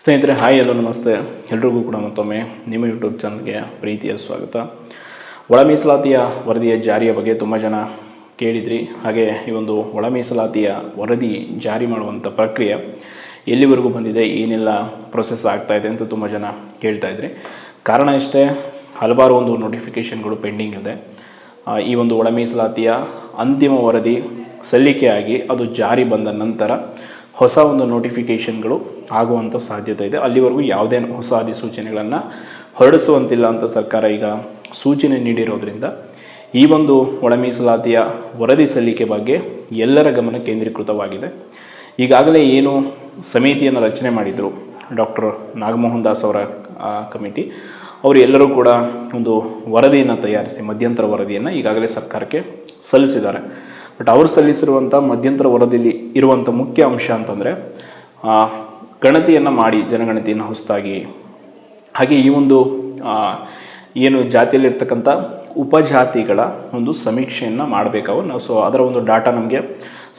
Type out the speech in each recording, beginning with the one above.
ಸ್ನೇಹಿತರೆ, ಹಾಯ್ ಎಲ್ಲೋ ನಮಸ್ತೆ. ಎಲ್ರಿಗೂ ಕೂಡ ಮತ್ತೊಮ್ಮೆ ನಿಮ್ಮ ಯೂಟ್ಯೂಬ್ ಚಾನಲ್ಗೆ ಪ್ರೀತಿಯ ಸ್ವಾಗತ. ಒಳ ಮೀಸಲಾತಿಯ ವರದಿಯ ಜಾರಿಯ ಬಗ್ಗೆ ತುಂಬ ಜನ ಕೇಳಿದ್ರಿ. ಹಾಗೆ ಈ ಒಂದು ಒಳ ಮೀಸಲಾತಿಯ ವರದಿ ಜಾರಿ ಮಾಡುವಂಥ ಪ್ರಕ್ರಿಯೆ ಎಲ್ಲಿವರೆಗೂ ಬಂದಿದೆ, ಏನೆಲ್ಲ ಪ್ರೊಸೆಸ್ ಆಗ್ತಾ ಇದೆ ಅಂತ ತುಂಬ ಜನ ಕೇಳ್ತಾ ಇದ್ರಿ. ಕಾರಣ ಇಷ್ಟೇ, ಹಲವಾರು ಒಂದು ನೋಟಿಫಿಕೇಷನ್ಗಳು ಪೆಂಡಿಂಗ್ ಇದೆ. ಈ ಒಂದು ಒಳ ಮೀಸಲಾತಿಯ ಅಂತಿಮ ವರದಿ ಸಲ್ಲಿಕೆಯಾಗಿ ಅದು ಜಾರಿ ಬಂದ ನಂತರ ಹೊಸ ಒಂದು ನೋಟಿಫಿಕೇಷನ್ಗಳು ಆಗುವಂಥ ಸಾಧ್ಯತೆ ಇದೆ. ಅಲ್ಲಿವರೆಗೂ ಯಾವುದೇ ಹೊಸ ಅಧಿಸೂಚನೆಗಳನ್ನು ಹೊರಡಿಸುವಂತಿಲ್ಲ ಅಂತ ಸರ್ಕಾರ ಈಗ ಸೂಚನೆ ನೀಡಿರೋದ್ರಿಂದ ಈ ಒಂದು ಒಳ ಮೀಸಲಾತಿಯ ವರದಿ ಸಲ್ಲಿಕೆ ಬಗ್ಗೆ ಎಲ್ಲರ ಗಮನ ಕೇಂದ್ರೀಕೃತವಾಗಿದೆ. ಈಗಾಗಲೇ ಏನು ಸಮಿತಿಯನ್ನು ರಚನೆ ಮಾಡಿದರು ಡಾಕ್ಟರ್ ನಾಗಮೋಹನ್ ದಾಸ್ ಅವರ ಕಮಿಟಿ, ಅವರು ಎಲ್ಲರೂ ಕೂಡ ಒಂದು ವರದಿಯನ್ನು ತಯಾರಿಸಿ ಮಧ್ಯಂತರ ವರದಿಯನ್ನು ಈಗಾಗಲೇ ಸರ್ಕಾರಕ್ಕೆ ಸಲ್ಲಿಸಿದ್ದಾರೆ. ಬಟ್ ಅವರು ಸಲ್ಲಿಸಿರುವಂಥ ಮಧ್ಯಂತರ ವರದಿಯಲ್ಲಿ ಇರುವಂಥ ಮುಖ್ಯ ಅಂಶ ಅಂತಂದರೆ ಗಣತಿಯನ್ನು ಮಾಡಿ, ಜನಗಣತಿಯನ್ನು ಹೊಸದಾಗಿ. ಹಾಗೆ ಈ ಒಂದು ಏನು ಜಾತಿಯಲ್ಲಿರ್ತಕ್ಕಂಥ ಉಪಜಾತಿಗಳ ಒಂದು ಸಮೀಕ್ಷೆಯನ್ನು ಮಾಡಬೇಕಾವು ನಾವು ಸೊ, ಅದರ ಒಂದು ಡಾಟಾ ನಮಗೆ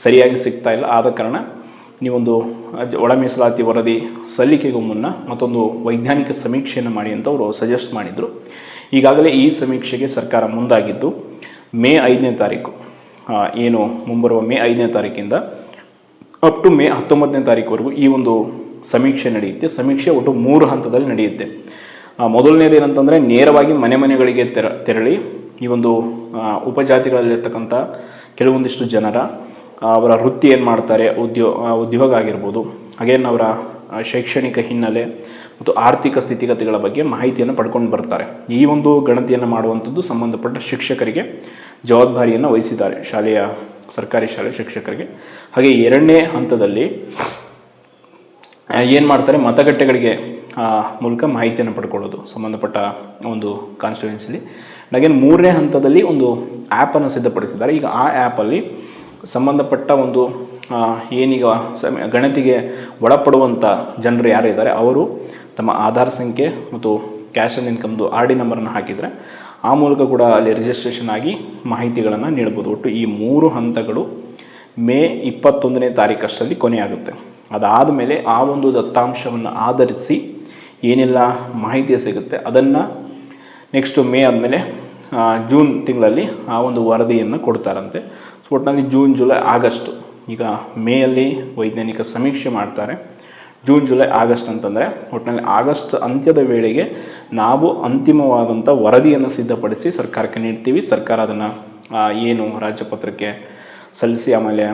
ಸರಿಯಾಗಿ ಸಿಗ್ತಾ ಇಲ್ಲ. ಆದ ಕಾರಣ ನೀವೊಂದು ಒಳ ಮೀಸಲಾತಿ ವರದಿ ಸಲ್ಲಿಕೆಗೂ ಮುನ್ನ ಮತ್ತೊಂದು ವೈಜ್ಞಾನಿಕ ಸಮೀಕ್ಷೆಯನ್ನು ಮಾಡಿ ಅಂತ ಅವರು ಸಜೆಸ್ಟ್ ಮಾಡಿದರು. ಈಗಾಗಲೇ ಈ ಸಮೀಕ್ಷೆಗೆ ಸರ್ಕಾರ ಮುಂದಾಗಿದ್ದು ಮೇ ಐದನೇ ತಾರೀಕು. ಏನು ಮುಂಬರುವ ಮೇ ಐದನೇ ತಾರೀಕಿಂದ ಅಪ್ ಟು ಮೇ ಹತ್ತೊಂಬತ್ತನೇ ತಾರೀಕುವರೆಗೂ ಈ ಒಂದು ಸಮೀಕ್ಷೆ ನಡೆಯುತ್ತೆ. ಸಮೀಕ್ಷೆ ಒಟ್ಟು ಮೂರು ಹಂತದಲ್ಲಿ ನಡೆಯುತ್ತೆ. ಮೊದಲನೇದು ಏನಂತಂದರೆ ನೇರವಾಗಿ ಮನೆ ಮನೆಗಳಿಗೆ ತೆರ, ತೆರಳಿ ಈ ಒಂದು ಉಪಜಾತಿಗಳಲ್ಲಿರ್ತಕ್ಕಂಥ ಕೆಲವೊಂದಿಷ್ಟು ಜನರ ಅವರ ವೃತ್ತಿ ಏನು ಮಾಡ್ತಾರೆ, ಉದ್ಯೋ ಉದ್ಯೋಗ ಆಗಿರ್ಬೋದು, ಹಾಗೇನು ಅವರ ಶೈಕ್ಷಣಿಕ ಹಿನ್ನೆಲೆ ಮತ್ತು ಆರ್ಥಿಕ ಸ್ಥಿತಿಗತಿಗಳ ಬಗ್ಗೆ ಮಾಹಿತಿಯನ್ನು ಪಡ್ಕೊಂಡು ಬರ್ತಾರೆ. ಈ ಒಂದು ಗಣತಿಯನ್ನು ಮಾಡುವಂಥದ್ದು ಸಂಬಂಧಪಟ್ಟ ಶಿಕ್ಷಕರಿಗೆ ಜವಾಬ್ದಾರಿಯನ್ನು ವಹಿಸಿದ್ದಾರೆ ಶಾಲೆಯ ಸರ್ಕಾರಿ ಶಾಲೆ ಶಿಕ್ಷಕರಿಗೆ. ಹಾಗೆ ಎರಡನೇ ಹಂತದಲ್ಲಿ ಏನು ಮಾಡ್ತಾರೆ, ಮತಗಟ್ಟೆಗಳಿಗೆ ಮೂಲಕ ಮಾಹಿತಿಯನ್ನು ಪಡ್ಕೊಳ್ಳೋದು ಸಂಬಂಧಪಟ್ಟ ಒಂದು ಕಾನ್ಸ್ಟಿಟ್ಯೂನ್ಸಿಲಿ ಹಾಗೇನು ಮೂರನೇ ಹಂತದಲ್ಲಿ ಒಂದು ಆ್ಯಪನ್ನು ಸಿದ್ಧಪಡಿಸಿದ್ದಾರೆ. ಈಗ ಆ ಆ್ಯಪಲ್ಲಿ ಸಂಬಂಧಪಟ್ಟ ಒಂದು ಏನೀಗ ಸಮ, ಗಣತಿಗೆ ಒಳಪಡುವಂಥ ಜನರು ಯಾರು ಇದ್ದಾರೆ ಅವರು ತಮ್ಮ ಆಧಾರ್ ಸಂಖ್ಯೆ ಮತ್ತು ಕ್ಯಾಶ್ ಆ್ಯಂಡ್ ಇನ್ಕಮ್ದು ಆರ್ ಡಿ ನಂಬರನ್ನು ಹಾಕಿದರೆ ಆ ಮೂಲಕ ಕೂಡ ಅಲ್ಲಿ ರಿಜಿಸ್ಟ್ರೇಷನ್ ಆಗಿ ಮಾಹಿತಿಗಳನ್ನು ನೀಡ್ಬೋದು. ಒಟ್ಟು ಈ ಮೂರು ಹಂತಗಳು ಮೇ ಇಪ್ಪತ್ತೊಂದನೇ ತಾರೀಕಷ್ಟರಲ್ಲಿ ಕೊನೆಯಾಗುತ್ತೆ. ಅದಾದ ಮೇಲೆ ಆ ಒಂದು ದತ್ತಾಂಶವನ್ನು ಆಧರಿಸಿ ಏನೆಲ್ಲ ಮಾಹಿತಿ ಸಿಗುತ್ತೆ, ಅದನ್ನು ನೆಕ್ಸ್ಟು ಮೇ ಆದಮೇಲೆ ಜೂನ್ ತಿಂಗಳಲ್ಲಿ ಆ ಒಂದು ವರದಿಯನ್ನು ಕೊಡ್ತಾರಂತೆ. ಸೊ ಒಟ್ಟಿನಲ್ಲಿ ಜೂನ್, ಜುಲೈ, ಆಗಸ್ಟು ಈಗ ಮೇಯಲ್ಲಿ ವೈಜ್ಞಾನಿಕ ಸಮೀಕ್ಷೆ ಮಾಡ್ತಾರೆ. ಜೂನ್, ಜುಲೈ, ಆಗಸ್ಟ್ ಅಂತಂದರೆ ಒಟ್ಟಿನಲ್ಲಿ ಆಗಸ್ಟ್ ಅಂತ್ಯದ ವೇಳೆಗೆ ನಾವು ಅಂತಿಮವಾದಂಥ ವರದಿಯನ್ನು ಸಿದ್ಧಪಡಿಸಿ ಸರ್ಕಾರಕ್ಕೆ ನೀಡ್ತೀವಿ. ಸರ್ಕಾರ ಅದನ್ನು ಏನು ರಾಜ್ಯಪತ್ರಕ್ಕೆ ಸಲ್ಲಿಸಿ ಆಮೇಲೆ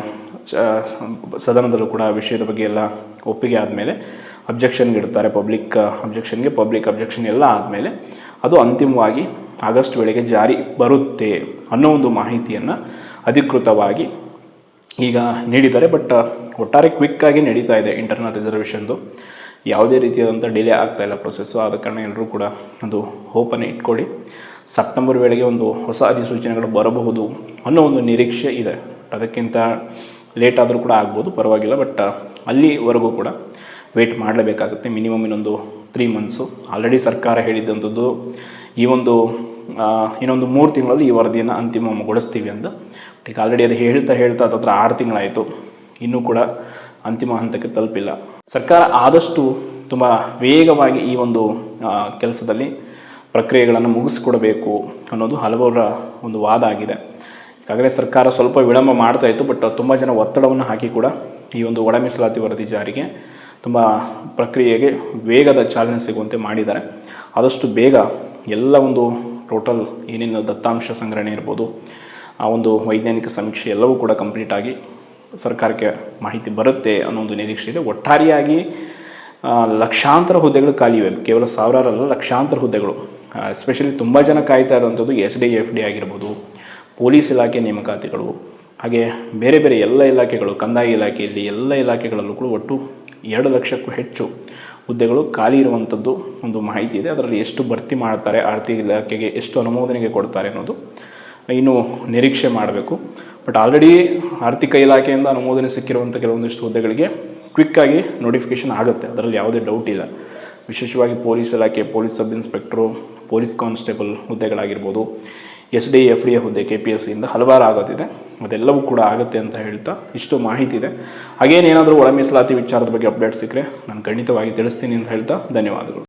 ಸದನದಲ್ಲೂ ಕೂಡ ವಿಷಯದ ಬಗ್ಗೆ ಎಲ್ಲ ಒಪ್ಪಿಗೆ ಆದಮೇಲೆ ಅಬ್ಜೆಕ್ಷನ್ಗೆ ಇಡ್ತಾರೆ. ಪಬ್ಲಿಕ್ ಅಬ್ಜೆಕ್ಷನ್ಗೆ ಪಬ್ಲಿಕ್ ಅಬ್ಜೆಕ್ಷನ್ ಎಲ್ಲ ಆದಮೇಲೆ ಅದು ಅಂತಿಮವಾಗಿ ಆಗಸ್ಟ್ ವೇಳೆಗೆ ಜಾರಿ ಬರುತ್ತೆ ಅನ್ನೋ ಒಂದು ಮಾಹಿತಿಯನ್ನು ಅಧಿಕೃತವಾಗಿ ಈಗ ನೀಡಿದ್ದಾರೆ ಬಟ್ ಒಟ್ಟಾರೆ ಕ್ವಿಕ್ಕಾಗಿ ನಡೀತಾ ಇದೆ ಇಂಟರ್ನಲ್ ರಿಸರ್ವೇಷನ್ದು ಯಾವುದೇ ರೀತಿಯಾದಂಥ ಡಿಲೇ ಆಗ್ತಾ ಇಲ್ಲ ಪ್ರೊಸೆಸ್ಸು ಆದ ಕಾರಣ ಎಲ್ಲರೂ ಕೂಡ ಒಂದು ಓಪನ್ ಇಟ್ಕೊಳ್ಳಿ. ಸೆಪ್ಟೆಂಬರ್ ವೇಳೆಗೆ ಒಂದು ಹೊಸ ಅಧಿಸೂಚನೆಗಳು ಬರಬಹುದು ಅನ್ನೋ ಒಂದು ನಿರೀಕ್ಷೆ ಇದೆ. ಅದಕ್ಕಿಂತ ಲೇಟ್ ಆದರೂ ಕೂಡ ಆಗ್ಬೋದು, ಪರವಾಗಿಲ್ಲ ಬಟ್ ಅಲ್ಲಿವರೆಗೂ ಕೂಡ ವೆಯ್ಟ್ ಮಾಡಲೇಬೇಕಾಗುತ್ತೆ ಮಿನಿಮಮ್ ಇನ್ನೊಂದು ತ್ರೀ ಮಂತ್ಸು ಆಲ್ರೆಡಿ ಸರ್ಕಾರ ಹೇಳಿದ್ದಂಥದ್ದು ಈ ಒಂದು ಇನ್ನೊಂದು ಮೂರು ತಿಂಗಳಲ್ಲಿ ಈ ವರದಿಯನ್ನು ಅಂತಿಮಗೊಳಿಸ್ತೀವಿ ಅಂತ ಈಗ ಆಲ್ರೆಡಿ ಅದು ಹೇಳ್ತಾ ಹೇಳ್ತಾ ಹತ್ರ ಆರು ತಿಂಗಳಾಯಿತು. ಇನ್ನೂ ಕೂಡ ಅಂತಿಮ ಹಂತಕ್ಕೆ ತಲುಪಿಲ್ಲ. ಸರ್ಕಾರ ಆದಷ್ಟು ತುಂಬ ವೇಗವಾಗಿ ಈ ಒಂದು ಕೆಲಸದಲ್ಲಿ ಪ್ರಕ್ರಿಯೆಗಳನ್ನು ಮುಗಿಸ್ಕೊಡಬೇಕು ಅನ್ನೋದು ಹಲವರ ಒಂದು ವಾದ ಆಗಿದೆ. ಈಗಾಗಲೇ ಸರ್ಕಾರ ಸ್ವಲ್ಪ ವಿಳಂಬ ಮಾಡ್ತಾ ಇತ್ತು, ಬಟ್ ತುಂಬ ಜನ ಒತ್ತಡವನ್ನು ಹಾಕಿ ಕೂಡ ಈ ಒಂದು ಒಳ ಮೀಸಲಾತಿ ವರದಿ ಜಾರಿಗೆ ತುಂಬ ಪ್ರಕ್ರಿಯೆಗೆ ವೇಗದ ಚಾಲನೆ ಸಿಗುವಂತೆ ಮಾಡಿದ್ದಾರೆ. ಆದಷ್ಟು ಬೇಗ ಎಲ್ಲ ಒಂದು ಟೋಟಲ್ ಏನೇನು ದತ್ತಾಂಶ ಸಂಗ್ರಹಣೆ ಇರ್ಬೋದು, ಆ ಒಂದು ವೈಜ್ಞಾನಿಕ ಸಮೀಕ್ಷೆ ಎಲ್ಲವೂ ಕೂಡ ಕಂಪ್ಲೀಟ್ ಆಗಿ ಸರ್ಕಾರಕ್ಕೆ ಮಾಹಿತಿ ಬರುತ್ತೆ ಅನ್ನೋ ಒಂದು ನಿರೀಕ್ಷೆ ಇದೆ. ಒಟ್ಟಾರೆಯಾಗಿ ಲಕ್ಷಾಂತರ ಹುದ್ದೆಗಳು ಖಾಲಿ ಇವೆ. ಕೇವಲ ಸಾವಿರಾರಲ್ಲ, ಲಕ್ಷಾಂತರ ಹುದ್ದೆಗಳು. ಎಸ್ಪೆಷಲಿ ತುಂಬ ಜನ ಕಾಯ್ತಾ ಇರುವಂಥದ್ದು ಎಸ್ ಡಿ, ಎಫ್ ಡಿ ಆಗಿರ್ಬೋದು, ಪೊಲೀಸ್ ಇಲಾಖೆ ನೇಮಕಾತಿಗಳು, ಹಾಗೆ ಬೇರೆ ಬೇರೆ ಎಲ್ಲ ಇಲಾಖೆಗಳು, ಕಂದಾಯ ಇಲಾಖೆಯಲ್ಲಿ ಎಲ್ಲ ಇಲಾಖೆಗಳಲ್ಲೂ ಕೂಡ ಒಟ್ಟು ಎರಡು ಲಕ್ಷಕ್ಕೂ ಹೆಚ್ಚು ಹುದ್ದೆಗಳು ಖಾಲಿ ಇರುವಂಥದ್ದು ಒಂದು ಮಾಹಿತಿ ಇದೆ. ಅದರಲ್ಲಿ ಎಷ್ಟು ಭರ್ತಿ ಮಾಡ್ತಾರೆ, ಆರ್ಥಿಕ ಇಲಾಖೆಗೆ ಎಷ್ಟು ಅನುಮೋದನೆಗೆ ಕೊಡ್ತಾರೆ ಅನ್ನೋದು ಇನ್ನು ನಿರೀಕ್ಷೆ ಮಾಡಬೇಕು. ಬಟ್ ಆಲ್ರೆಡಿ ಆರ್ಥಿಕ ಇಲಾಖೆಯಿಂದ ಅನುಮೋದನೆ ಸಿಕ್ಕಿರುವಂಥ ಕೆಲವೊಂದಿಷ್ಟು ಹುದ್ದೆಗಳಿಗೆ ಕ್ವಿಕ್ಕಾಗಿ ನೋಟಿಫಿಕೇಷನ್ ಆಗುತ್ತೆ. ಅದರಲ್ಲಿ ಯಾವುದೇ ಡೌಟ್ ಇಲ್ಲ. ವಿಶೇಷವಾಗಿ ಪೊಲೀಸ್ ಇಲಾಖೆ, police sub inspector police constable ಹುದ್ದೆಗಳಾಗಿರ್ಬೋದು S D F D A ಹುದ್ದೆ ಕೆ ಪಿ ಎಸ್ ಸಿಯಿಂದ ಹಲವಾರು ಆಗೋದಿದೆ. ಅದೆಲ್ಲವೂ ಕೂಡ ಆಗುತ್ತೆ ಅಂತ ಹೇಳ್ತಾ ಇಷ್ಟು ಮಾಹಿತಿ ಇದೆ. ಹಾಗೇನೇನಾದರೂ ಒಳ ಮೀಸಲಾತಿ ವಿಚಾರದ ಬಗ್ಗೆ ಅಪ್ಡೇಟ್ ಸಿಕ್ಕರೆ ನಾನು ಖಂಡಿತವಾಗಿ ತಿಳಿಸ್ತೀನಿ ಅಂತ ಹೇಳ್ತಾ ಧನ್ಯವಾದಗಳು.